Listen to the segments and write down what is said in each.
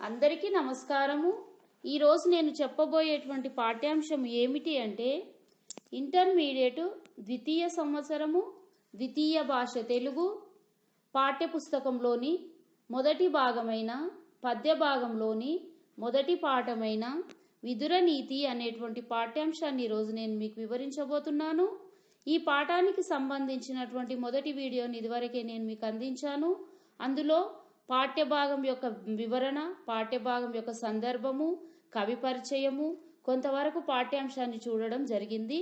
అందరికీ నమస్కారము. ఈరోజు నేను చెప్పబోయేటువంటి పాఠ్యాంశం ఏమిటి అంటే ఇంటర్మీడియట్ ద్వితీయ సంవత్సరము ద్వితీయ భాష తెలుగు పాఠ్యపుస్తకంలోని మొదటి భాగమైన పద్య భాగంలోని మొదటి పాఠమైన విదుర నీతి అనేటువంటి పాఠ్యాంశాన్ని ఈరోజు నేను మీకు వివరించబోతున్నాను. ఈ పాఠానికి సంబంధించినటువంటి మొదటి వీడియోని ఇదివరకే నేను మీకు అందించాను. అందులో పాఠ్యభాగం యొక్క వివరణ పాఠ్యభాగం యొక్క సందర్భము కవి పరిచయము కొంతవరకు పాఠ్యాంశాన్ని చూడడం జరిగింది.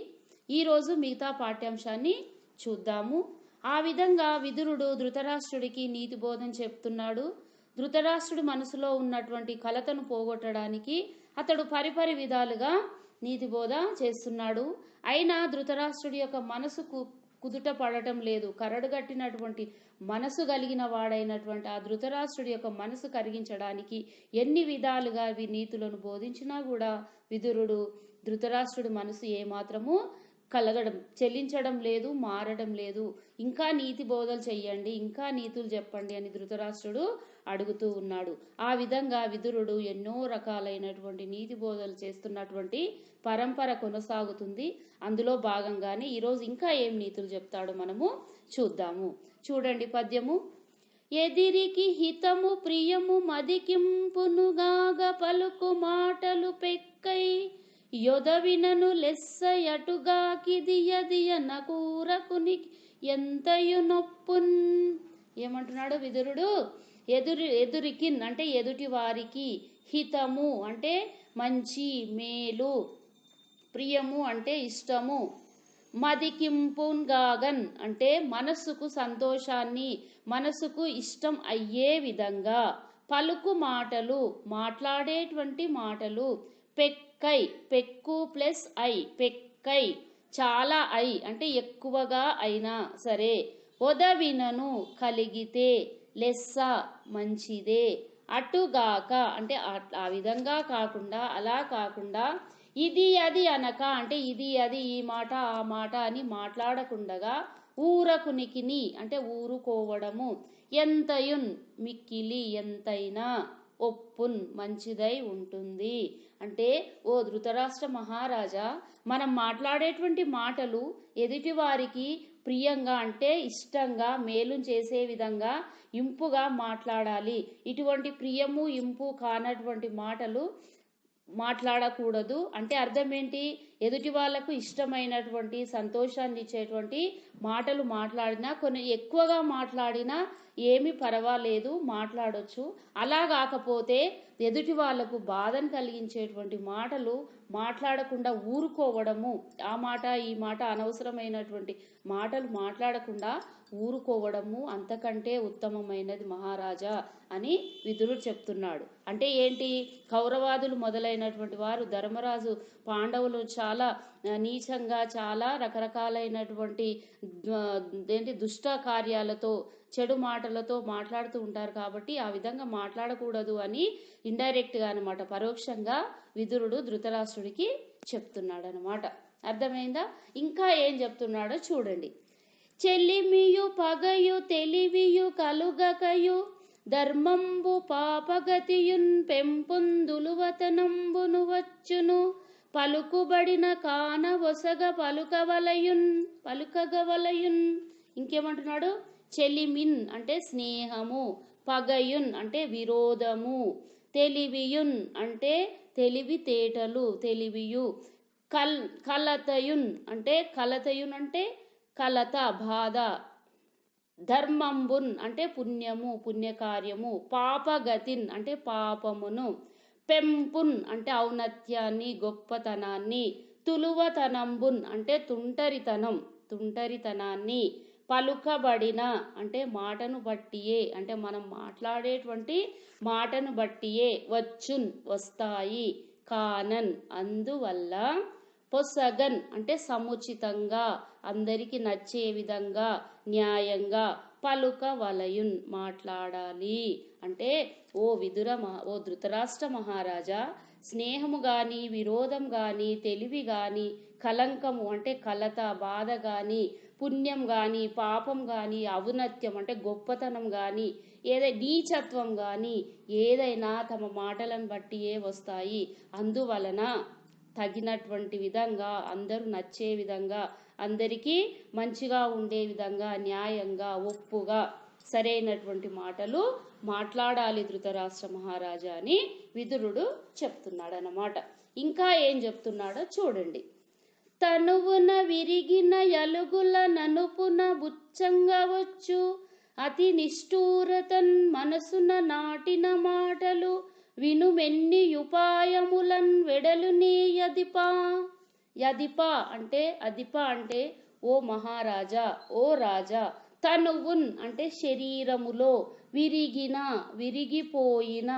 ఈరోజు మిగతా పాఠ్యాంశాన్ని చూద్దాము. ఆ విధంగా విదురుడు ధృతరాష్ట్రుడికి నీతి బోధన చెప్తున్నాడు. ధృతరాష్ట్రుడి మనసులో ఉన్నటువంటి కలతను పోగొట్టడానికి అతడు పరిపరి విధాలుగా నీతిబోధ చేస్తున్నాడు. అయినా ధృతరాష్ట్రుడి యొక్క మనసుకు కుదుట పడటం లేదు. కరడుగట్టినటువంటి మనసు కలిగిన వాడైనటువంటి ఆ ధృతరాష్ట్రుడి యొక్క మనసు కరిగించడానికి ఎన్ని విధాలుగా అవి నీతులను బోధించినా కూడా విదురుడు ధృతరాష్ట్రుడి మనసు ఏమాత్రము కలగడం చెల్లించడం లేదు మారడం లేదు. ఇంకా నీతి బోధలు చెయ్యండి ఇంకా నీతులు చెప్పండి అని ధృతరాష్ట్రుడు అడుగుతూ ఉన్నాడు. ఆ విధంగా విదురుడు ఎన్నో రకాలైనటువంటి నీతి బోధలు చేస్తున్నటువంటి పరంపర కొనసాగుతుంది. అందులో భాగంగానే ఈరోజు ఇంకా ఏం నీతులు చెప్తాడో మనము చూద్దాము. చూడండి పద్యము. ఎదిరికి హితము ప్రియము మదికింపునుగాగ పలుకు మాటలు పెక్కై యొదవినను లెస్స నకూరకుని ఎంతయు నొప్పున్ ఏమంటున్నాడు విదురుడు? ఎదురు ఎదురికిన్ అంటే ఎదుటి వారికి హితము అంటే మంచి మేలు ప్రియము అంటే ఇష్టము. మదికింపున్ గాగన్ అంటే మనస్సుకు సంతోషాన్ని మనసుకు ఇష్టం అయ్యే విధంగా. పలుకు మాటలు మాట్లాడేటువంటి మాటలు. పెక్కై పెక్కు ప్లస్ ఐ పెక్కై చాలా ఐ అంటే ఎక్కువగా అయినా సరే. ఒదవినను కలిగితే లెస్స మంచిదే. అటుగాక అంటే ఆ విధంగా కాకుండా అలా కాకుండా ఇది అది అనక అంటే ఇది అది ఈ మాట ఆ మాట అని మాట్లాడకుండగా ఊరకునికిని అంటే ఊరుకోవడము. ఎంతయున్ మిక్కిలి ఎంతైనా ఒప్పున్ మంచిదై ఉంటుంది. అంటే ఓ ధృతరాష్ట్ర మహారాజా మనం మాట్లాడేటువంటి మాటలు ఎదుటివారికి ప్రియంగా అంటే ఇష్టంగా మేలు చేసే విధంగా ఇంపుగా మాట్లాడాలి. ఇటువంటి ప్రియము ఇంపు కానటువంటి మాటలు మాట్లాడకూడదు. అంటే అర్థం ఏంటి ఎదుటి వాళ్ళకు ఇష్టమైనటువంటి సంతోషాన్ని ఇచ్చేటువంటి మాటలు మాట్లాడినా కొన్ని ఎక్కువగా మాట్లాడినా ఏమి పర్వాలేదు మాట్లాడొచ్చు. అలా కాకపోతే ఎదుటి వాళ్ళకు బాధను కలిగించేటువంటి మాటలు మాట్లాడకుండా ఊరుకోవడము. ఆ మాట ఈ మాట అనవసరమైనటువంటి మాటలు మాట్లాడకుండా ఊరుకోవడము అంతకంటే ఉత్తమమైనది మహారాజా అని విదురుడు చెప్తున్నాడు. అంటే ఏంటి? కౌరవాదులు మొదలైనటువంటి వారు ధర్మరాజు పాండవులు చాలా నీచంగా చాలా రకరకాలైనటువంటి ఏంటి దుష్ట కార్యాలతో చెడు మాటలతో మాట్లాడుతూ ఉంటారు కాబట్టి ఆ విధంగా మాట్లాడకూడదు అని ఇండైరెక్ట్గా అనమాట పరోక్షంగా విదురుడు ధృతరాష్ట్రుడికి చెప్తున్నాడు అనమాట అర్థమైందా? ఇంకా ఏం చెప్తున్నాడో చూడండి. చెల్లిమియు పగయు తెలివియు కలుగకయు ధర్మంబు పాపగతియున్ పెంపుందులువతనంబును వచ్చును. పలుకుబడిన కాన వసగ పలుకవలయున్ పలుకగవలయున్. ఇంకేమంటున్నాడు? చెలిమిన్ అంటే స్నేహము పగయున్ అంటే విరోధము తెలివియున్ అంటే తెలివితేటలు తెలివియు కల్ కలతయున్ అంటే కలతయున్ అంటే కలత బాధ ధర్మంబున్ అంటే పుణ్యము పుణ్యకార్యము పాపగతిన్ అంటే పాపమును పెంపున్ అంటే ఔన్నత్యాన్ని గొప్పతనాన్ని తులువతనంబున్ అంటే తుంటరితనం తుంటరితనాన్ని పలుకబడిన అంటే మాటను బట్టియే అంటే మనం మాట్లాడేటువంటి మాటను బట్టియే వచ్చున్ వస్తాయి కానన్ అందువల్ల పొసగన్ అంటే సముచితంగా అందరికి నచ్చే విధంగా న్యాయంగా పలుక వలయున్ మాట్లాడాలి. అంటే ఓ విదుర ఓ ధృతరాష్ట్ర మహారాజా స్నేహము గాని విరోధం గాని తెలివి గాని కలంకము అంటే కలత బాధ గాని పుణ్యం కానీ పాపం కానీ ఔన్నత్యం అంటే గొప్పతనం కానీ ఏదై నీచత్వం కానీ ఏదైనా తమ మాటలను బట్టియే వస్తాయి. అందువలన తగినటువంటి విధంగా అందరూ నచ్చే విధంగా అందరికీ మంచిగా ఉండే విధంగా న్యాయంగా ఒప్పుగా సరైనటువంటి మాటలు మాట్లాడాలి ధృతరాష్ట్ర మహారాజా అని విదురుడు చెప్తున్నాడు అన్నమాట ఇంకా ఏం చెప్తున్నాడో చూడండి. తనువున విరిగిన ఎలుగుల ననుపున బుచ్చంగవచ్చు అతి నిష్ఠూరతన్ మనసున నాటిన మాటలు వినుమెన్ని ఉపాయములన్ వెడలునే యదిపా. యదిప అంటే అదిప అంటే ఓ మహారాజా ఓ రాజా తనువున్ అంటే శరీరములో విరిగిన విరిగిపోయిన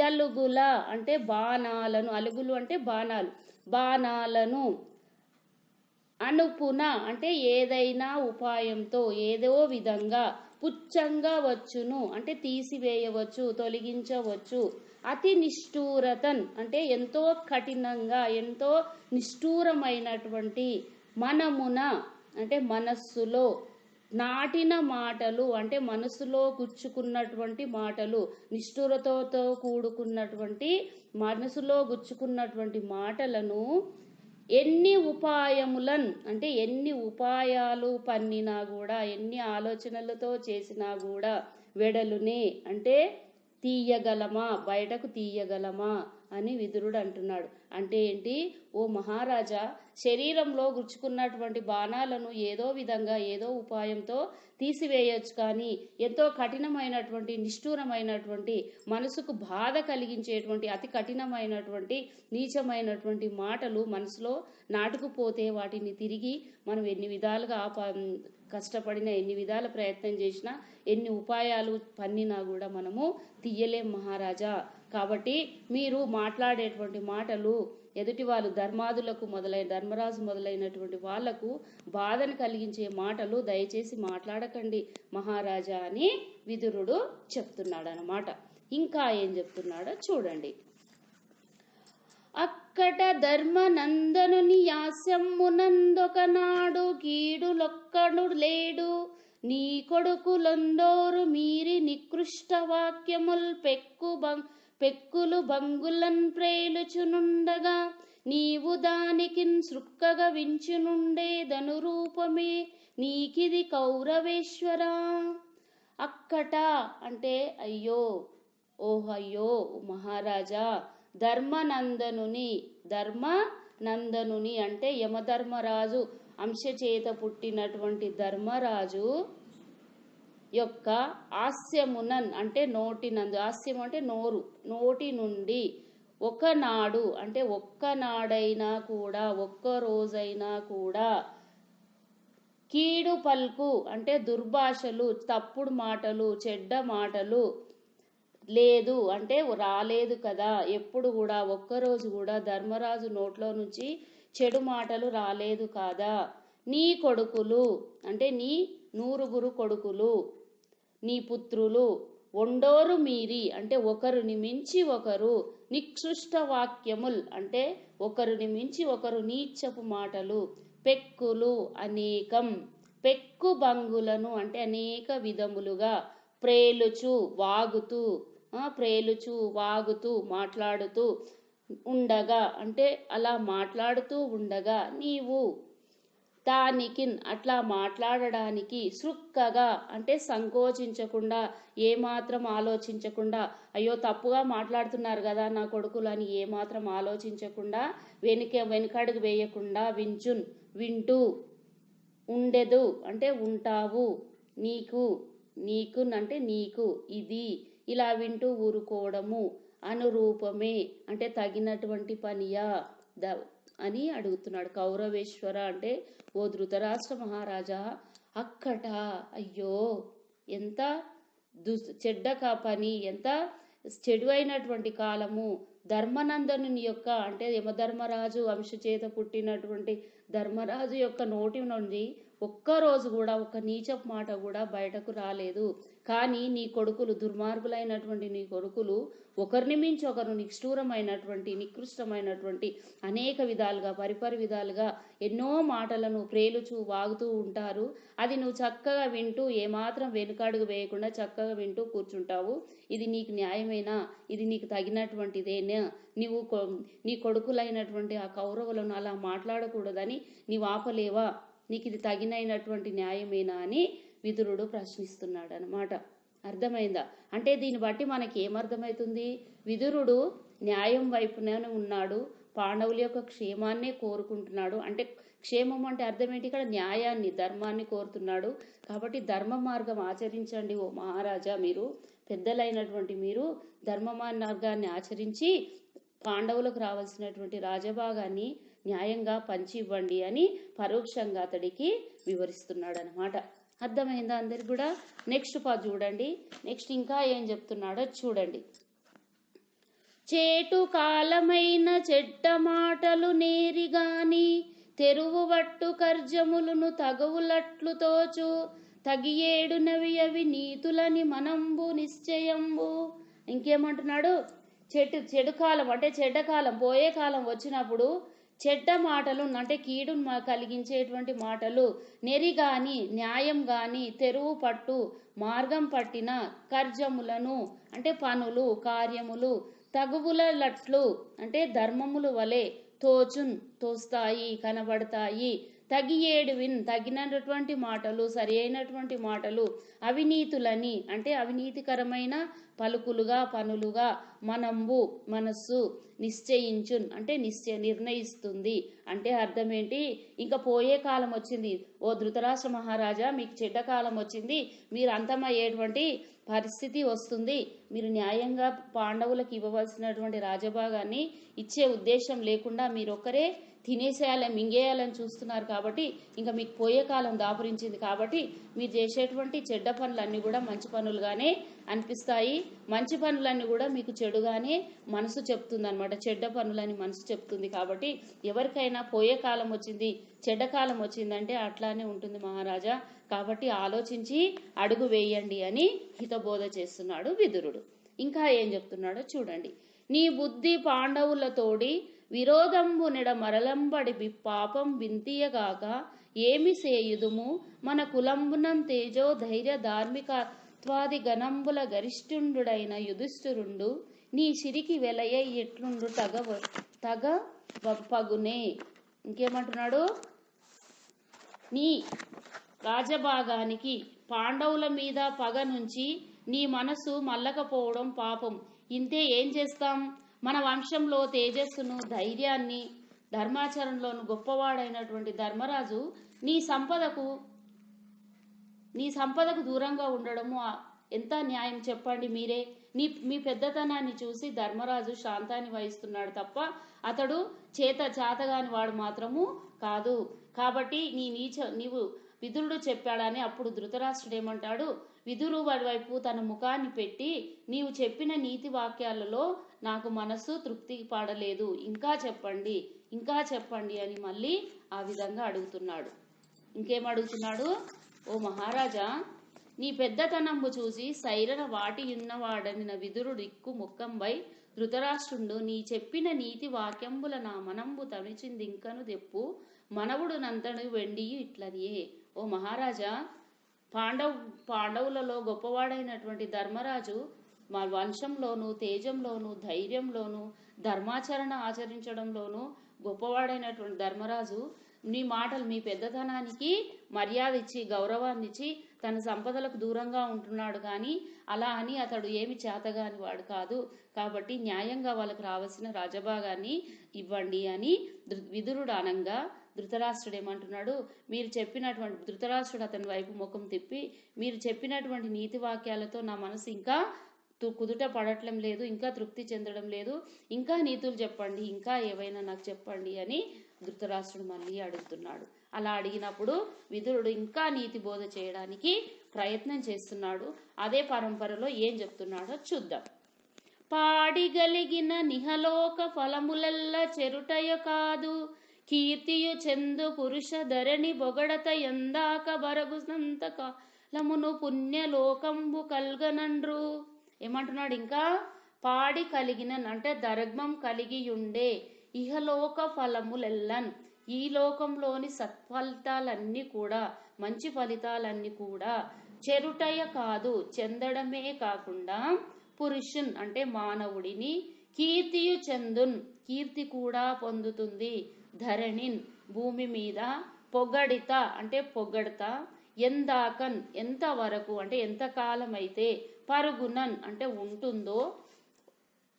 ఎలుగుల అంటే బాణాలను అలుగులు అంటే బాణాలు బాణాలను అనుపున అంటే ఏదైనా ఉపాయంతో ఏదో విధంగా పుచ్చంగా వచ్చును అంటే తీసివేయవచ్చు తొలగించవచ్చు. అతి నిష్ఠూరతన్ అంటే ఎంతో కఠినంగా ఎంతో నిష్ఠూరమైనటువంటి మనమున అంటే మనస్సులో నాటిన మాటలు అంటే మనసులో గుచ్చుకున్నటువంటి మాటలు నిష్ఠురతతో కూడుకున్నటువంటి మనసులో గుచ్చుకున్నటువంటి మాటలను ఎన్ని ఉపాయములన్ అంటే ఎన్ని ఉపాయాలు పన్నినా కూడా ఎన్ని ఆలోచనలతో చేసినా కూడా వెడలునే. అంటే తీయగలమా? బయటకు తీయగలమా? అని విదురుడు అంటున్నాడు. అంటే ఏంటి? ఓ మహారాజా శరీరంలో గుచ్చుకున్నటువంటి బాణాలను ఏదో విధంగా ఏదో ఉపాయంతో తీసివేయచ్చు కానీ ఎంతో కఠినమైనటువంటి నిష్ఠూరమైనటువంటి మనసుకు బాధ కలిగించేటువంటి అతి కఠినమైనటువంటి నీచమైనటువంటి మాటలు మనసులో నాటుకుపోతే వాటిని తిరిగి మనం ఎన్ని విధాలుగా కష్టపడినా ఎన్ని విధాల ప్రయత్నం చేసినా ఎన్ని ఉపాయాలు పన్నినా కూడా మనము తీయలేం మహారాజా. కాబట్టి మీరు మాట్లాడేటువంటి మాటలు ఎదుటి వాళ్ళు ధర్మాదులకు మొదలైన ధర్మరాజు మొదలైనటువంటి వాళ్ళకు బాధను కలిగించే మాటలు దయచేసి మాట్లాడకండి మహారాజా అని విదురుడు చెప్తున్నాడు అనమాట ఇంకా ఏం చెప్తున్నాడో చూడండి. అక్కట ధర్మనందనుని యాస్యమ్మునందొకనాడు కీడులొక్కడు లేడు. నీ కొడుకులొందోరు మీరి నికృష్ట వాక్యముల్ పెక్కు పెక్కులు బంగులన్ ప్రేలుచునుండగా. నీవు దానికిన్ సృక్కగా వించునుండే ధనురూపమే నీకిది కౌరవేశ్వరా. అక్కట అంటే అయ్యో ఓహయ్యో మహారాజా ధర్మనందనుని ధర్మ నందనుని అంటే యమధర్మరాజు అంశచేత పుట్టినటువంటి ధర్మరాజు యొక్క హాస్యమునన్ అంటే నోటి నందు హాస్యం అంటే నోరు నోటి నుండి ఒకనాడు అంటే ఒక్కనాడైనా కూడా ఒక్క రోజైనా కూడా కీడు పల్కు అంటే దుర్భాషలు తప్పుడు మాటలు చెడ్డ మాటలు లేదు అంటే రాలేదు కదా. ఎప్పుడు కూడా ఒక్కరోజు కూడా ధర్మరాజు నోట్లో నుంచి చెడు మాటలు రాలేదు కాదా? నీ కొడుకులు అంటే నీ నూరుగురు కొడుకులు నీ పుత్రులు ఒండోరు మీరి అంటే ఒకరిని మించి ఒకరు నిక్షుష్ట వాక్యముల్ అంటే ఒకరిని మించి ఒకరు నీచపు మాటలు పెక్కులు అనేకం. పెక్కు బంగులను అంటే అనేక విధములుగా ప్రేలుచు వాగుతూ ప్రేలుచు వాగుతూ మాట్లాడుతూ ఉండగా. అంటే అలా మాట్లాడుతూ ఉండగా నీవు దానికి అట్లా మాట్లాడడానికి సృక్కగా అంటే సంకోచించకుండా ఏమాత్రం ఆలోచించకుండా అయ్యో తప్పుగా మాట్లాడుతున్నారు కదా నా కొడుకులు అని ఏమాత్రం ఆలోచించకుండా వెనుక వెనుకడుగు వేయకుండా వించున్ వింటూ ఉండెదు. అంటే ఉంటావు నీకు నీకు అంటే నీకు ఇది ఇలా వింటూ ఊరుకోవడము అనురూపమే అంటే తగినటువంటి పనియా? ద అని అడుగుతున్నాడు. కౌరవేశ్వర అంటే ఓ ధృతరాష్ట్ర మహారాజా అక్కట? అయ్యో ఎంత దుస్ చెడ్డ కా పని ఎంత చెడు అయినటువంటి కాలము. ధర్మనందనుని యొక్క అంటే యమధర్మరాజు వంశచేత పుట్టినటువంటి ధర్మరాజు యొక్క నోటి నుండి ఒక్కరోజు కూడా ఒక్క నీచపు మాట కూడా బయటకు రాలేదు. కానీ నీ కొడుకులు దుర్మార్గులైనటువంటి నీ కొడుకులు ఒకరిని మించి ఒకరు నిష్ఠూరమైనటువంటి నికృష్టమైనటువంటి అనేక విధాలుగా పరిపరి విధాలుగా ఎన్నో మాటలను ప్రేలుచూ వాగుతూ ఉంటారు. అది నువ్వు చక్కగా వింటూ ఏమాత్రం వెనుకాడుగు వేయకుండా చక్కగా వింటూ కూర్చుంటావు. ఇది నీకు న్యాయమేనా? ఇది నీకు తగినటువంటిదేనా? నీవు కొ- నీ కొడుకులైనటువంటి ఆ కౌరవులను అలా మాట్లాడకూడదని నీవు ఆపలేవా? నీకు ఇది తగినైనటువంటి న్యాయమేనా అని విదురుడు ప్రశ్నిస్తున్నాడు అనమాట అర్థమైందా? అంటే దీన్ని బట్టి మనకి ఏమర్థమవుతుంది విదురుడు న్యాయం వైపునే ఉన్నాడు పాండవుల యొక్క క్షేమాన్నే కోరుకుంటున్నాడు. అంటే క్షేమం అంటే అర్థం ఏంటి? ఇక్కడ న్యాయాన్ని ధర్మాన్ని కోరుతున్నాడు. కాబట్టి ధర్మ మార్గం ఆచరించండి ఓ మహారాజా మీరు. పెద్దలైనటువంటి మీరు ధర్మ మార్గాన్ని ఆచరించి పాండవులకు రావాల్సినటువంటి రాజభాగాన్ని న్యాయంగా పంచి ఇవ్వండి అని పరోక్షంగా అతడికి వివరిస్తున్నాడు అనమాట అర్థమైందా అందరికి కూడా? నెక్స్ట్ పా చూడండి. నెక్స్ట్ ఇంకా ఏం చెప్తున్నాడో చూడండి. చేటు కాలమైన చెడ్డ మాటలు నేరిగాని తెరువు వట్టు కర్జములను తగవులట్లు తోచు తగియేడునవి అవి నీతులని మనంబు నిశ్చయంబు. ఇంకేమంటున్నాడు? చెట్టు చెడు కాలం అంటే చెడ్డ కాలం పోయే కాలం వచ్చినప్పుడు చెడ్డ మాటలు అంటే కీడు కలిగించేటువంటి మాటలు నెరి గాని న్యాయం గాని తెరువు పట్టు మార్గం పట్టిన కర్జములను అంటే పనులు కార్యములు తగువులట్లు అంటే ధర్మములు వలె తోచున్ తోస్తాయి కనబడతాయి. తగియేడువిన్ తగినటువంటి మాటలు సరి అయినటువంటి మాటలు అవినీతులని అంటే అవినీతికరమైన పలుకులుగా పనులుగా మనంబు మనస్సు నిశ్చయించున్ అంటే నిశ్చయ నిర్ణయిస్తుంది. అంటే అర్థం ఏంటి ఇంకా పోయే కాలం వచ్చింది. ఓ ధృతరాష్ట్ర మహారాజా మీకు చెడ్డ కాలం వచ్చింది. మీరు అంతమయ్యేటువంటి పరిస్థితి వస్తుంది. మీరు న్యాయంగా పాండవులకు ఇవ్వవలసినటువంటి రాజభాగాన్ని ఇచ్చే ఉద్దేశం లేకుండా మీరు తినేసేయాలని మింగేయాలని చూస్తున్నారు కాబట్టి ఇంకా మీకు పోయే కాలం దాపురించింది కాబట్టి మీరు చేసేటువంటి చెడ్డ పనులన్నీ కూడా మంచి పనులుగానే అనిపిస్తాయి. మంచి పనులన్నీ కూడా మీకు చెడుగానే మనసు చెప్తుంది అనమాట చెడ్డ పనులని మనసు చెప్తుంది కాబట్టి ఎవరికైనా పోయే కాలం వచ్చింది చెడ్డ కాలం వచ్చిందంటే అట్లానే ఉంటుంది మహారాజా. కాబట్టి ఆలోచించి అడుగు వేయండి అని హితబోధ చేస్తున్నాడు విదురుడు. ఇంకా ఏం చెప్తున్నాడో చూడండి. నీ బుద్ధి పాండవులతోడి విరోధంబునిడ మరలంబడి పాపం వింతియగాక ఏమి సేయుదుము? మన కులంబునం తేజో ధైర్య ధార్మికత్వాది గణంబుల గరిష్ఠుండుడైన యుధిష్ఠురుండు నీ సిరికి వెలయ ఎట్లుండు తగ తగ పగునే? ఇంకేమంటున్నాడు? నీ రాజభాగానికి పాండవుల మీద పగ నుంచి నీ మనసు మల్లకపోవడం పాపం. ఇంతే ఏం చేస్తాం? మన వంశంలో తేజస్సును ధైర్యాన్ని ధర్మాచరణలోను గొప్పవాడైనటువంటి ధర్మరాజు నీ సంపదకు నీ సంపదకు దూరంగా ఉండడము ఎంత న్యాయం చెప్పండి మీరే. నీ మీ పెద్దతనాన్ని చూసి ధర్మరాజు శాంతాన్ని వహిస్తున్నాడు తప్ప అతడు చేత చేతగాని వాడు మాత్రము కాదు. కాబట్టి నీ నీచ నీవు విదురుడు చెప్పాడని అప్పుడు ధృతరాష్ట్రుడు ఏమంటాడు విదురు వాడి వైపు తన ముఖాన్ని పెట్టి నీవు చెప్పిన నీతి వాక్యాలలో నాకు మనస్సు తృప్తి పడలేదు. ఇంకా చెప్పండి ఇంకా చెప్పండి అని మళ్ళీ ఆ విధంగా అడుగుతున్నాడు. ఇంకేం అడుగుతున్నాడు ఓ మహారాజా నీ పెద్దతనంబు చూసి సైరన వాటి ఉన్నవాడనిన విదురుడు ఇక్కు ముఖంపై ధృతరాష్ట్రుండు నీ చెప్పిన నీతి వాక్యంబుల నా మనంబు తమిచింది ఇంకను దెప్పు మనవుడు నంతడు వెండి ఇట్లనియే. ఓ మహారాజా పాండవ్ పాండవులలో గొప్పవాడైనటువంటి ధర్మరాజు మా వంశంలోను తేజంలోను ధైర్యంలోను ధర్మాచరణ ఆచరించడంలోను గొప్పవాడైనటువంటి ధర్మరాజు మీ మాటలు మీ పెద్దతనానికి మర్యాద ఇచ్చి గౌరవాన్ని ఇచ్చి తన సంపదలకు దూరంగా ఉంటున్నాడు కానీ అలా అని అతడు ఏమి చేతగాని వాడు కాదు. కాబట్టి న్యాయంగా వాళ్ళకి రావాల్సిన రాజభాగాన్ని ఇవ్వండి అని విదురుడు అనంగా ధృతరాష్ట్రుడు ఏమంటున్నాడు మీరు చెప్పినటువంటి ధృతరాష్ట్రుడు అతని వైపు ముఖం తిప్పి మీరు చెప్పినటువంటి నీతి వాక్యాలతో నా మనసు ఇంకా కుదుట పడటం లేదు ఇంకా తృప్తి చెందడం లేదు ఇంకా నీతులు చెప్పండి ఇంకా ఏవైనా నాకు చెప్పండి అని ధృతరాష్ట్రుడు మళ్ళీ అడుగుతున్నాడు. అలా అడిగినప్పుడు విదురుడు ఇంకా నీతి బోధ చేయడానికి ప్రయత్నం చేస్తున్నాడు. అదే పరంపరలో ఏం చెప్తున్నాడో చూద్దాం. పాడిగలిగిన నిహలోక ఫలములెల్ల చెరుటయ కాదు కీర్తియు చెందు పురుష ధరణి బొగడత ఎందాక బరగునంత కాలమును పుణ్యలోకంబు కల్గనండ్రు ఏమంటున్నాడు? ఇంకా పాడి కలిగిన అంటే దర్గం కలిగి ఉండే ఇహలోక ఫలములెల్లన్ ఈ లోకంలోని సత్ఫలితాలన్నీ కూడా మంచి ఫలితాలన్నీ కూడా చెరుటయ కాదు చెందడమే కాకుండా పురుషున్ అంటే మానవుడిని కీర్తియు చందున్ కీర్తి కూడా పొందుతుంది ధరణిన్ భూమి మీద పొగడిత అంటే పొగడత ఎందాకన్ ఎంత వరకు అంటే ఎంత కాలం అయితే పరుగునన్ అంటే ఉంటుందో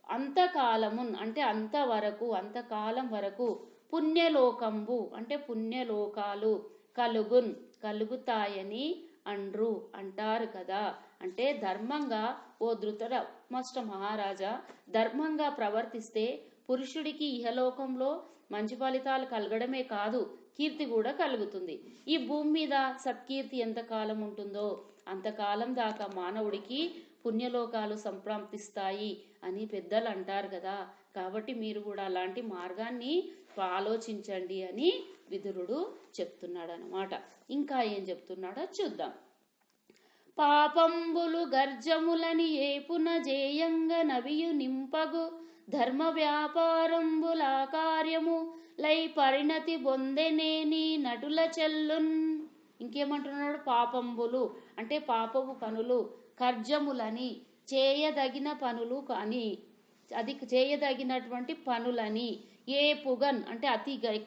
అంతకాలమున్ అంటే అంతవరకు అంతకాలం వరకు పుణ్యలోకంబు అంటే పుణ్యలోకాలు కలుగున్ కలుగుతాయని అండ్రు అంటారు కదా. అంటే ధర్మంగా ఓ ధృతరాష్ట్ర మహారాజా ధర్మంగా ప్రవర్తిస్తే పురుషుడికి ఇహలోకంలో మంచి ఫలితాలు కలగడమే కాదు కీర్తి కూడా కలుగుతుంది. ఈ భూమి మీద సత్కీర్తి ఎంతకాలం ఉంటుందో అంతకాలం దాకా మానవుడికి పుణ్యలోకాలు సంప్రాప్తిస్తాయి అని పెద్దలు అంటారు కదా. కాబట్టి మీరు కూడా అలాంటి మార్గాన్ని ఆలోచించండి అని విదురుడు చెప్తున్నాడు అనమాట ఇంకా ఏం చెప్తున్నాడో చూద్దాం. పాపంబులు గర్జములని ఏపున జేయంగ నవియు నింపగు ధర్మ వ్యాపారంబుల కార్యము లై పరిణతి బొందెనేని నటుల చెల్లున్. ఇంకేమంటున్నాడు? పాపంబులు అంటే పాపపు పనులు కర్జములని చేయదగిన పనులు అని అది చేయదగినటువంటి పనులని. ఏ పుగన్ అంటే అతి గ-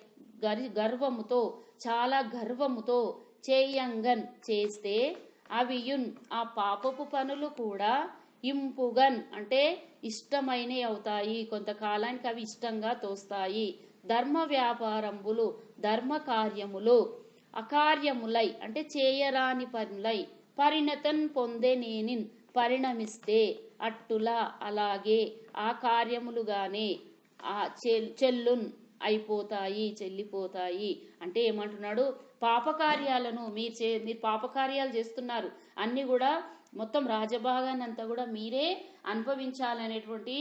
గరి గర్వముతో చాలా గర్వముతో చేయంగన్ చేస్తే అవియున్. ఆ పాపపు పనులు కూడా ఇంపుగన్ అంటే ఇష్టమైనవి అవుతాయి. కొంతకాలానికి అవి ఇష్టంగా తోస్తాయి. ధర్మ వ్యాపారంబులు ధర్మ కార్యములు అకార్యములై అంటే చేయరాని పనులై పరిణతన్ పొందేనేనిన్ పరిణమిస్తే అట్టులా అలాగే ఆ కార్యములుగానే ఆ చెల్- చెల్లున్ అయిపోతాయి చెల్లిపోతాయి. అంటే ఏమంటున్నాడు? పాపకార్యాలను మీరు చే మీరు పాపకార్యాలు చేస్తున్నారు. అన్నీ కూడా మొత్తం రాజభాగాన్ని అంతా కూడా మీరే అనుభవించాలనేటువంటి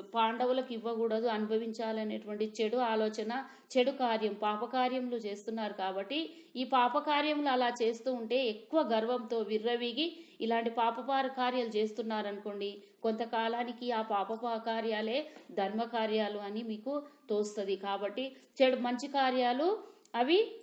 పాండవులకు ఇవ్వకూడదు అనుభవించాలనేటువంటి చెడు ఆలోచన చెడు కార్యం పాపకార్యములు చేస్తున్నారు కాబట్టి ఈ పాపకార్యములు అలా చేస్తూ ఉంటే ఎక్కువ గర్వంతో విర్రవీగి ఇలాంటి పాపపార కార్యాలు చేస్తున్నారనుకోండి కొంతకాలానికి ఆ పాప కార్యాలే ధర్మ కార్యాలు అని మీకు తోస్తుంది. కాబట్టి చెడు మంచి కార్యాలు అవి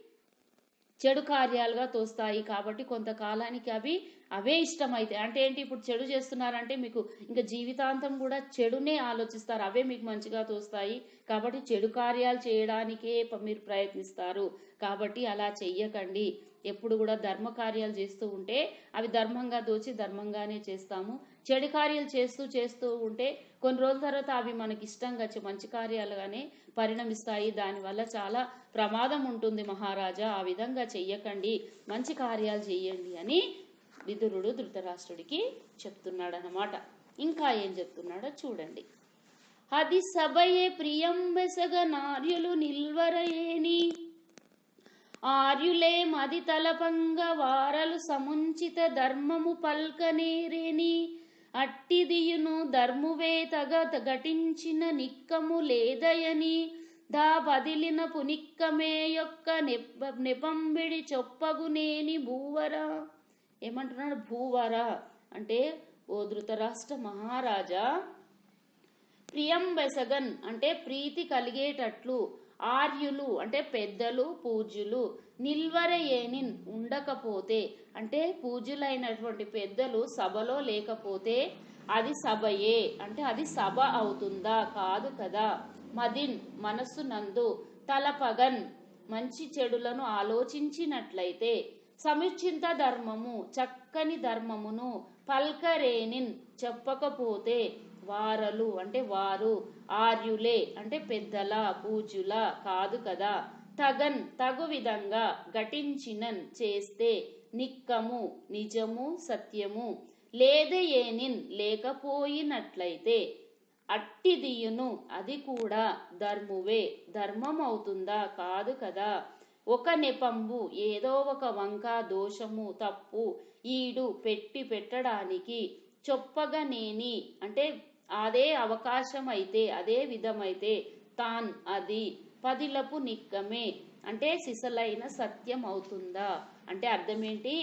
చెడు కార్యాలుగా తోస్తాయి కాబట్టి కొంతకాలానికి అవి అవే ఇష్టమైతే అంటే ఏంటి? ఇప్పుడు చెడు చేస్తున్నారంటే మీకు ఇంకా జీవితాంతం కూడా చెడునే ఆలోచిస్తారు. అవే మీకు మంచిగా తోస్తాయి కాబట్టి చెడు కార్యాలు చేయడానికే ప- మీరు ప్రయత్నిస్తారు. కాబట్టి అలా చెయ్యకండి. ఎప్పుడు కూడా ధర్మ కార్యాలు చేస్తూ ఉంటే అవి ధర్మంగా దోచి ధర్మంగానే చేస్తాము. చెడు కార్యాలు చేస్తూ చేస్తూ ఉంటే కొన్ని రోజుల తర్వాత అవి మనకి ఇష్టంగా వచ్చి మంచి కార్యాలుగానే పరిణమిస్తాయి. దానివల్ల చాలా ప్రమాదం ఉంటుంది మహారాజా. ఆ విధంగా చెయ్యకండి. మంచి కార్యాలు చెయ్యండి అని విదురుడు ధృతరాష్ట్రుడికి చెప్తున్నాడు అన్నమాట ఇంకా ఏం చెప్తున్నాడో చూడండి. అది సభయే ప్రియం వెసగ నార్యులు నిల్వరయేని. ఆర్యులే మది తలపంగ వారలు సముంచిత ధర్మము పల్కనేరేని. అట్టిదియును ధర్మువేతగ ఘటించిన నిక్కము లేదయని. దా బదిలిన పునిక్కమే యొక్క నెప నెపంబిడి చొప్పగునేని భూవర. ఏమంటున్నాడు? భూవర. అంటే ఓ ధృతరాష్ట్ర మహారాజా ప్రియం బెసగన్ అంటే ప్రీతి కలిగేటట్లు. ఆర్యులు అంటే పెద్దలు పూజ్యులు. నిల్వరయేనిన్ ఉండకపోతే అంటే పూజ్యులైనటువంటి పెద్దలు సభలో లేకపోతే అది సభయే అంటే అది సభ అవుతుందా? కాదు కదా. మదిన్ మనస్సు నందు తలపగన్ మంచి చెడులను ఆలోచించినట్లయితే సముచిత ధర్మము చక్కని ధర్మమును పల్కరేనిన్ చెప్పకపోతే వారలు అంటే వారు ఆర్యులే అంటే పెద్దల పూజుల కాదు కదా. తగన్ తగు విధంగా ఘటించినన్ చేస్తే నిక్కము నిజము సత్యము. లేదయేనిన్ లేకపోయినట్లయితే అట్టిదియును అది కూడా ధర్మువే ధర్మం అవుతుందా కాదు కదా. ఒక నెపంబు ఏదో ఒక వంక దోషము తప్పు ఈడు పెట్టి పెట్టడానికి చొప్పగనేని అంటే అదే అవకాశం అయితే అదే విధమైతే తాన్ అది పదిలపు నిక్కమే. అంటే సిసలైన సత్యం అవుతుందా? అంటే అర్థం ఏంటి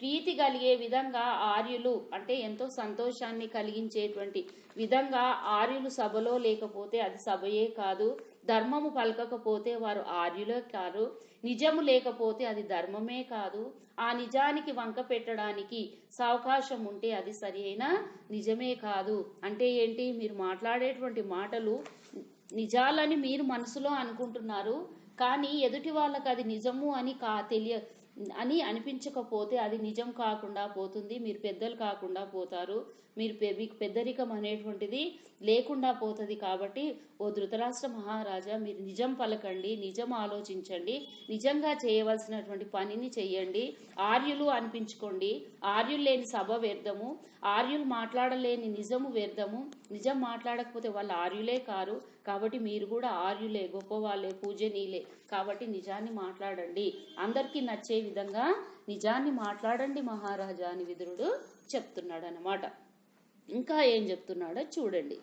ప్రీతి కలిగే విధంగా ఆర్యులు అంటే ఎంతో సంతోషాన్ని కలిగించేటువంటి విధంగా ఆర్యులు సభలో లేకపోతే అది సభయే కాదు. ధర్మము పలకకపోతే వారు ఆర్యులే కారు. నిజము లేకపోతే అది ధర్మమే కాదు. ఆ నిజానికి వంక పెట్టడానికి సావకాశం ఉంటే అది సరి అయిన నిజమే కాదు. అంటే ఏంటి? మీరు మాట్లాడేటువంటి మాటలు నిజాలని మీరు మనసులో అనుకుంటున్నారు. కానీ ఎదుటి వాళ్ళకి అది నిజము అని కా తెలియ అని అనిపించకపోతే అది నిజం కాకుండా పోతుంది. మీరు పెద్దలు కాకుండా పోతారు. మీరు పె- మీకు పెద్దరికం అనేటువంటిది లేకుండా పోతుంది కాబట్టి ఓ ధృతరాష్ట్ర మహారాజా మీరు నిజం పలకండి నిజం ఆలోచించండి నిజంగా చేయవలసినటువంటి పనిని చెయ్యండి. ఆర్యులు అనిపించుకోండి. ఆర్యులు లేని సభ వ్యర్థము. ఆర్యులు మాట్లాడలేని నిజము వ్యర్థము. నిజం మాట్లాడకపోతే వాళ్ళు ఆర్యులే కారు. కాబట్టి మీరు కూడా ఆర్యులే గొప్పవాళ్ళే పూజనీయులే. కాబట్టి నిజాన్ని మాట్లాడండి. అందరికీ నచ్చే విధంగా నిజాన్ని మాట్లాడండి మహారాజా అని విదురుడు చెప్తున్నాడు అన్నమాట ఇంకా ఏం చెప్తున్నాడో చూడండి.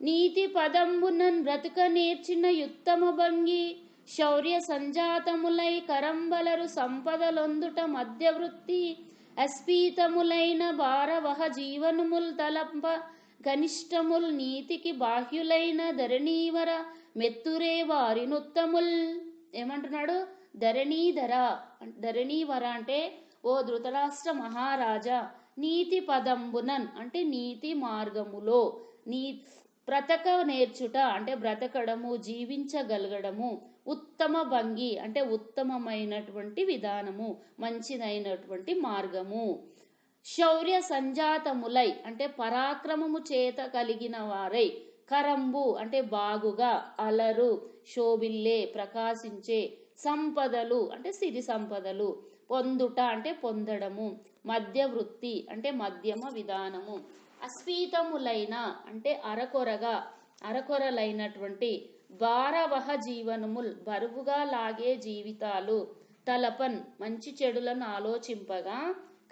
నీతి పదంబునన్ బ్రతుక నేర్చిన యుత్తమ భంగి శౌర్య సంజాతములై కరంబలరు సంపదలొందుట మధ్యవృత్తి అస్పీతములైన భారవహ జీవనుముల్ తలంప కనిష్టముల్ నీతికి బాహ్యులైన ధరణీవర మెత్తురే వారినుత్తముల్. ఏమంటున్నాడు? ధరణీధర ధరణీవర అంటే ఓ ధృతరాష్ట్ర మహారాజా నీతి పదంబునన్ అంటే నీతి మార్గములో నీ బ్రతక నేర్చుట అంటే బ్రతకడము జీవించగలగడము ఉత్తమ భంగి అంటే ఉత్తమమైనటువంటి విధానము మంచిదైనటువంటి మార్గము. శౌర్య సంజాతములై అంటే పరాక్రమము చేత కలిగిన వారై కరంబు అంటే బాగుగా అలరు శోభిల్లే ప్రకాశించే సంపదలు అంటే సిరి సంపదలు పొందుట అంటే పొందడము మధ్య వృత్తి అంటే మధ్యమ విధానము. అస్ఫీతములైన అంటే అరకొరగా అరకొరలైనటువంటి భారవహ జీవనముల్ బరువుగా లాగే జీవితాలు తలపన్ మంచి చెడులను ఆలోచింపగా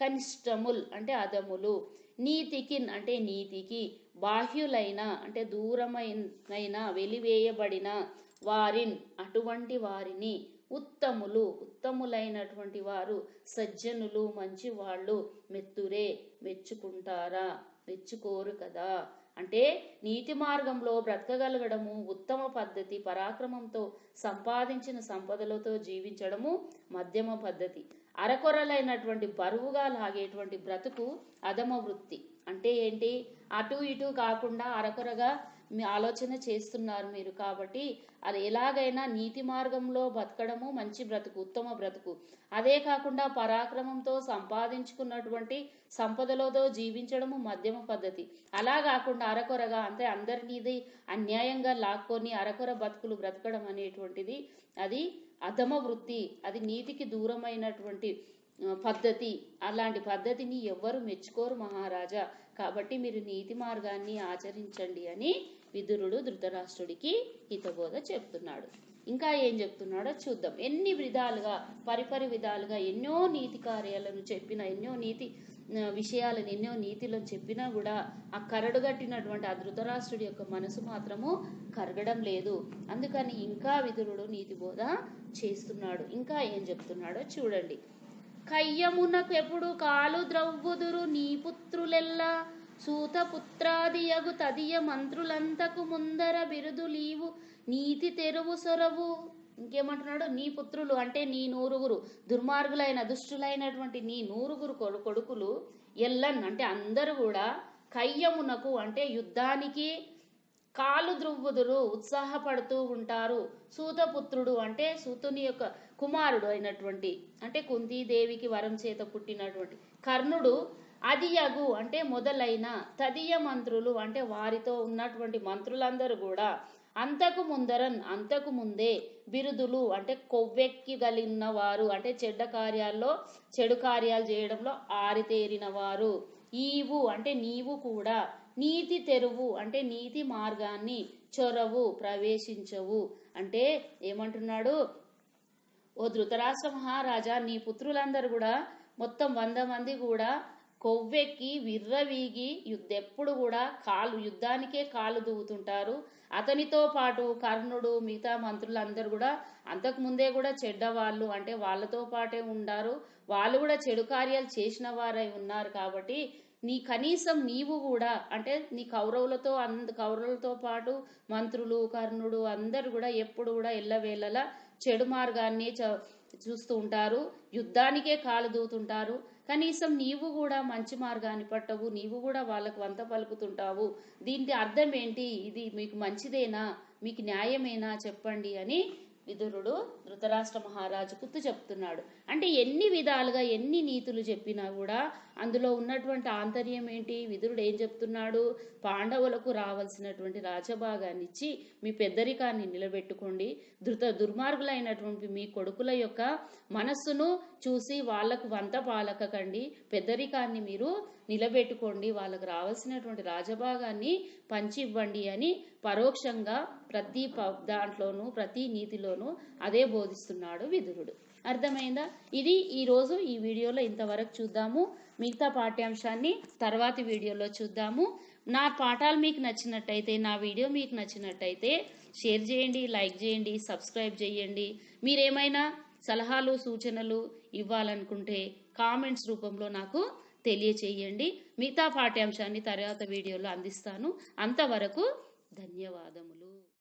కనిష్టముల్ అంటే అదములు నీతికిన్ అంటే నీతికి బాహ్యులైన అంటే దూరమైన వెలివేయబడిన వారిన్ అటువంటి వారిని ఉత్తములు ఉత్తములైనటువంటి వారు సజ్జనులు మంచి వాళ్ళు మెత్తురే మెచ్చుకుంటారా మెచ్చుకోరు కదా. అంటే నీతి మార్గంలో బ్రతకగలగడము ఉత్తమ పద్ధతి పరాక్రమంతో సంపాదించిన సంపదలతో జీవించడము మధ్యమ పద్ధతి. అరకొరలైనటువంటి బరువుగా లాగేటువంటి బ్రతుకు అధమ వృత్తి. అంటే ఏంటి? అటు ఇటు కాకుండా అరకొరగా మీ ఆలోచన చేస్తున్నారు మీరు కాబట్టి అది ఎలాగైనా నీతి మార్గంలో బతకడము మంచి బ్రతుకు ఉత్తమ బ్రతుకు. అదే కాకుండా పరాక్రమంతో సంపాదించుకున్నటువంటి సంపదలతో జీవించడము మధ్యమ పద్ధతి. అలా కాకుండా అరకొరగా అంటే అందరినీది అన్యాయంగా లాక్కొని అరకొర బతుకులు బ్రతకడం అనేటువంటిది అది అధమ వృత్తి అది నీతికి దూరమైనటువంటి పద్ధతి. అలాంటి పద్ధతిని ఎవ్వరు మెచ్చుకోరు మహారాజా. కాబట్టి మీరు నీతి మార్గాన్ని ఆచరించండి అని విదురుడు ధృతరాష్ట్రుడికి హితబోధ చెప్తున్నాడు. ఇంకా ఏం చెప్తున్నాడో చూద్దాం. ఎన్ని విధాలుగా పరిపరి విధాలుగా ఎన్నో నీతి కార్యాలను చెప్పిన ఎన్నో నీతి విషయాలను ఎన్నో నీతిలను చెప్పినా కూడా ఆ కరడుగట్టినటువంటి ఆ ధృతరాష్ట్రుడి యొక్క మనసు మాత్రము కరగడం లేదు. అందుకని ఇంకా విదురుడు నీతి బోధ చేస్తున్నాడు. ఇంకా ఏం చెప్తున్నాడో చూడండి. కయ్యమునకు ఎప్పుడు కాలు ద్రవ్వుదురు నీ పుత్రులెల్లా? సూత పుత్రాదియగు తదియ మంత్రులంతకు ముందర బిరుదులీవు నీతి తెరువు సొరవు. ఇంకేమంటున్నాడు? నీ పుత్రులు అంటే నీ నూరుగురు. దుర్మార్గులైన దుష్టులైనటువంటి నీ నూరుగురు కొడు కొడుకులు ఎల్లన్ అంటే అందరూ కూడా కయ్యమునకు అంటే యుద్ధానికి కాలు ద్రువ్వుదురు ఉత్సాహపడుతూ ఉంటారు. సూతపుత్రుడు అంటే సూతుని యొక్క కుమారుడు అయినటువంటి అంటే కుంతీదేవికి వరం చేత పుట్టినటువంటి కర్ణుడు అదియగు అంటే మొదలైన తదియ మంత్రులు అంటే వారితో ఉన్నటువంటి మంత్రులందరూ కూడా అంతకు ముందరన్ అంతకు ముందే బిరుదులు అంటే కొవ్వెక్కిగలిగిన వారు అంటే చెడ్డ కార్యాల్లో చెడు కార్యాలు చేయడంలో ఆరితేరిన వారు ఈవు అంటే నీవు కూడా నీతి తెరువు అంటే నీతి మార్గాన్ని చొరవు ప్రవేశించవు. అంటే ఏమంటున్నాడు? ఓ ధృతరాష్ట్ర మహారాజా నీ పుత్రులందరూ కూడా మొత్తం వంద మంది కూడా కొవ్వెక్కి విర్రవీగి యుద్ధెప్పుడు కూడా కాలు యుద్ధానికే కాలు దూవుతుంటారు. అతనితో పాటు కర్ణుడు మిగతా మంత్రులందరూ కూడా అంతకు ముందే కూడా చెడ్డవాళ్ళు అంటే వాళ్ళతో పాటే ఉండారు. వాళ్ళు కూడా చెడు కార్యాలు చేసిన వారై ఉన్నారు కాబట్టి నీ కనీసం నీవు కూడా అంటే నీ కౌరవులతో అంద కౌరవులతో పాటు మంత్రులు కర్ణుడు అందరు కూడా ఎప్పుడు కూడా ఎల్లవేళలా చెడు మార్గాన్ని చ- చూస్తూ ఉంటారు యుద్ధానికే కాలు దూతుంటారు. కనీసం నీవు కూడా మంచి మార్గాన్ని పట్టవు నీవు కూడా వాళ్ళకు వంత పలుకుతుంటావు. దీనికి అర్థం ఏంటి? ఇది మీకు మంచిదేనా? మీకు న్యాయమేనా? చెప్పండి అని విదురుడు ధృతరాష్ట్ర మహారాజు కుత్తు చెప్తున్నాడు. అంటే ఎన్ని విధాలుగా ఎన్ని నీతులు చెప్పినా కూడా అందులో ఉన్నటువంటి ఆంతర్యం ఏంటి? విదురుడు ఏం చెప్తున్నాడు? పాండవులకు రావాల్సినటువంటి రాజభాగాన్ని ఇచ్చి మీ పెద్దరికాన్ని నిలబెట్టుకోండి. ధృత దుర్మార్గులైనటువంటి మీ కొడుకుల యొక్క మనస్సును చూసి వాళ్ళకు వంత పాలకకండి పెద్దరికాన్ని మీరు నిలబెట్టుకోండి వాళ్ళకు రావాల్సినటువంటి రాజభాగాన్ని పంచి ఇవ్వండి అని పరోక్షంగా ప్రతి ప- దాంట్లోనూ ప్రతి నీతిలోనూ అదే బోధిస్తున్నాడు విదురుడు. అర్థమైందా? ఇది ఈరోజు ఈ వీడియోలో ఇంతవరకు చూద్దాము. మిగతా పాఠ్యాంశాన్ని తర్వాతి వీడియోలో చూద్దాము. నా పాఠాలు మీకు నచ్చినట్టయితే నా వీడియో మీకు నచ్చినట్టయితే షేర్ చేయండి లైక్ చేయండి సబ్స్క్రైబ్ చేయండి. మీరేమైనా సలహాలు సూచనలు ఇవ్వాలనుకుంటే కామెంట్స్ రూపంలో నాకు తెలియచేయండి. మిగతా పాఠ్యాంశాన్ని తర్వాత వీడియోలో అందిస్తాను. అంతవరకు ధన్యవాదములు.